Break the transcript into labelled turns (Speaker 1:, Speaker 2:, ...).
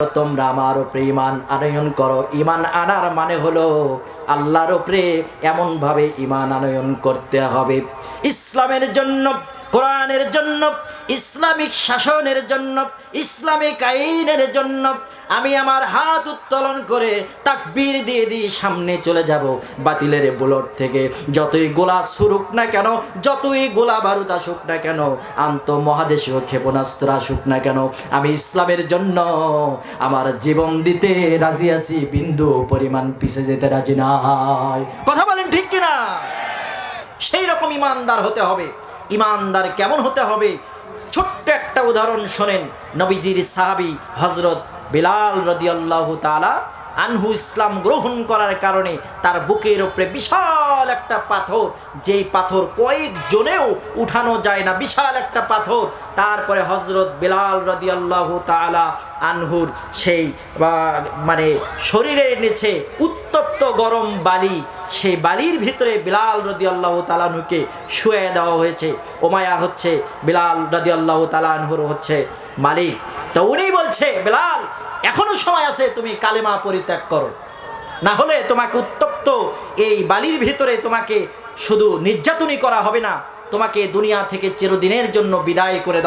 Speaker 1: তোমরা আমার উপরে ইমান আনয়ন করো। ইমান আনার মানে হলো আল্লাহর উপরে এমনভাবে ইমান আনয়ন করতে হবে। ইসলামের জন্য কোরআনের জন্য, ইসলামিক শাসনের জন্য, ইসলামিক আইনের জন্য আমি আমার হাত উত্তোলন করে তাকবীর দিয়ে দিয়ে সামনে চলে যাব। বাতিলের বুলট থেকে যতই গোলা সুরুক না কেন, যতই গোলা বারুদ আসুক না কেন, আন্ত মহাদেশীয় ক্ষেপণাস্ত্র আসুক না কেন, আমি ইসলামের জন্য আমার জীবন দিতে রাজি আছি, বিন্দু পরিমাণ পিছে যেতে রাজি নাই। কথা বলেন ঠিক কিনা? সেই রকম ইমানদার হতে হবে। ইমানদার কেমন হতে হবে? ছোট্ট একটা উদাহরণ শোনেন নবীজির সাহাবি হজরত বিলাল রদিয়াল্লাহ তালা আনহু ইসলাম গ্রহণ করার কারণে তার বুকের ওপরে বিশাল একটা পাথর, যেই পাথর কয়েকজনেও উঠানো যায় না, বিশাল একটা পাথর। তারপরে হজরত বিলাল রদিয়াল্লাহ তালা আনহুর সেই মানে শরীরের নিচে উত্তপ্ত গরম বালি সেই বালির ভিতরে বিলাল রদি আল্লাহ তালানুকে শুয়ে দেওয়া হয়েছে। ওমায়া হচ্ছে, বিলাল রদি আল্লাহ তালানহুর হচ্ছে মালিক। তো উনি বলছে, বিলাল, এখনও সময় আছে তুমি কালেমা পরিত্যাগ করো। না হলে তোমাকে উত্তপ্ত এই বালির ভিতরে তোমাকে শুধু নির্যাতনই করা হবে না, তোমাকে দুনিয়া থেকে চিরদিনের জন্য বিদায় করে দেওয়া